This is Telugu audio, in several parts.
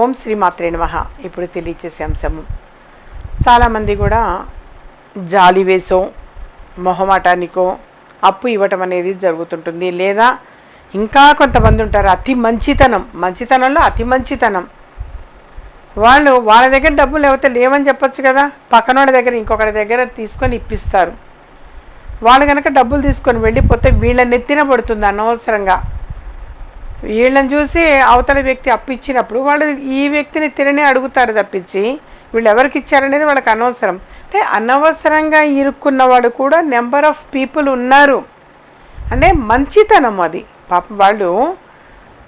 ఓం శ్రీ మాత్రే నమః. ఇప్పుడు తెలియచేసే అంశము. చాలామంది కూడా జాలి వేసో మొహమాటానికో అప్పు ఇవ్వటం అనేది జరుగుతుంటుంది. లేదా ఇంకా కొంతమంది ఉంటారు అతి మంచితనం మంచితనంలో అతి మంచితనం. వాళ్ళు వాళ్ళ దగ్గర డబ్బులు లేకపోతే లేవని చెప్పొచ్చు కదా. పక్కనోడి దగ్గర ఇంకొకరి దగ్గర తీసుకొని ఇప్పిస్తారు. వాళ్ళు కనుక డబ్బులు తీసుకొని వెళ్ళిపోతే వీళ్ళ నెత్తిన పడుతుంది అనవసరంగా. వీళ్ళని చూసి అవతల వ్యక్తి అప్పిచ్చినప్పుడు వాళ్ళు ఈ వ్యక్తిని తిననే అడుగుతారు తప్పించి వీళ్ళు ఎవరికి ఇచ్చారనేది వాళ్ళకి అనవసరం. అంటే అనవసరంగా ఇరుక్కున్నవాడు కూడా నెంబర్ ఆఫ్ పీపుల్ ఉన్నారు. అంటే మంచితనం అది. పాపం వాళ్ళు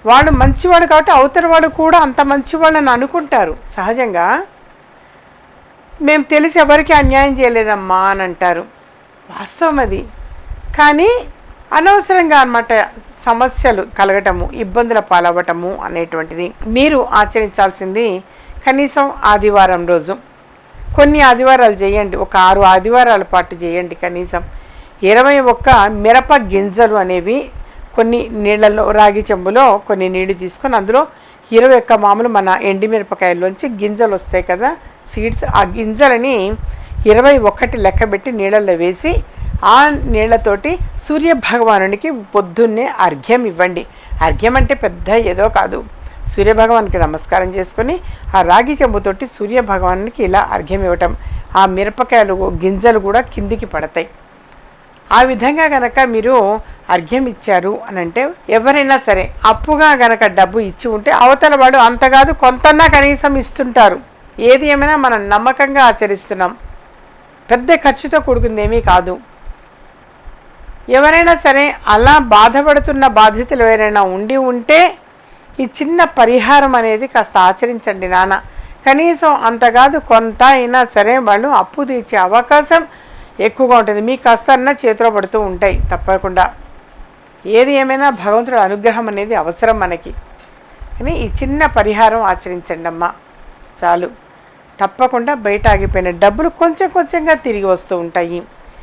వాడు మంచివాడు కాబట్టి అవతల వాడు కూడా అంత మంచివాళ్ళని అనుకుంటారు. సహజంగా మేము తెలిసి ఎవరికి అన్యాయం చేయలేదమ్మా అని అంటారు. వాస్తవం అది. కానీ అనవసరంగా అనమాట సమస్యలు కలగటము ఇబ్బందుల పాలవ్వటము అనేటువంటిది. మీరు ఆచరించాల్సింది కనీసం ఆదివారం రోజు. కొన్ని ఆదివారాలు చేయండి ఒక ఆరు ఆదివారాల పాటు చేయండి కనీసం. ఇరవై ఒక్క మిరప గింజలు అనేవి కొన్ని నీళ్ళల్లో రాగి చెంబులో కొన్ని నీళ్ళు తీసుకొని అందులో ఇరవై ఒక్క మామూలు మన ఎండిమిరపకాయల్లోంచి గింజలు వస్తాయి కదా సీడ్స్. ఆ గింజలని ఇరవై ఒకటి లెక్కబెట్టి నీళ్ళల్లో వేసి ఆ నీళ్ళతోటి సూర్య భగవానునికి పొద్దున్నే అర్ఘ్యం ఇవ్వండి. అర్ఘ్యం అంటే పెద్ద ఏదో కాదు. సూర్య భగవానికి నమస్కారం చేసుకొని ఆ రాగి చెంబుతోటి సూర్యభగవానునికి ఇలా అర్ఘ్యం ఇవ్వటం. ఆ మిరపకాయలు గింజలు కూడా కిందికి పడతాయి. ఆ విధంగా గనక మీరు అర్ఘ్యం ఇచ్చారు అని అంటే ఎవరైనా సరే అప్పుగా గనక డబ్బు ఇచ్చి ఉంటే అవతల వాడు అంత కాదు కొంతన్నా కనీసం ఇస్తుంటారు. ఏది ఏమైనా మనం నమ్మకంగా ఆచరిస్తున్నాం. పెద్ద ఖర్చుతో కూడుకుంది ఏమీ కాదు. ఎవరైనా సరే అలా బాధపడుతున్న బాధితులు ఎవరైనా ఉండి ఉంటే ఈ చిన్న పరిహారం అనేది కాస్త ఆచరించండి నాన్న. కనీసం అంత కాదు కొంత అయినా సరే వాళ్ళు అప్పు తీర్చే అవకాశం ఎక్కువగా ఉంటుంది. మీ కాస్త చేతిలో పడుతూ ఉంటాయి తప్పకుండా. ఏది ఏమైనా భగవంతుడి అనుగ్రహం అనేది అవసరం మనకి. కానీ ఈ చిన్న పరిహారం ఆచరించండి అమ్మా. చాలు. తప్పకుండా బయట ఆగిపోయిన డబ్బులు కొంచెం కొంచెంగా తిరిగి వస్తూ ఉంటాయి.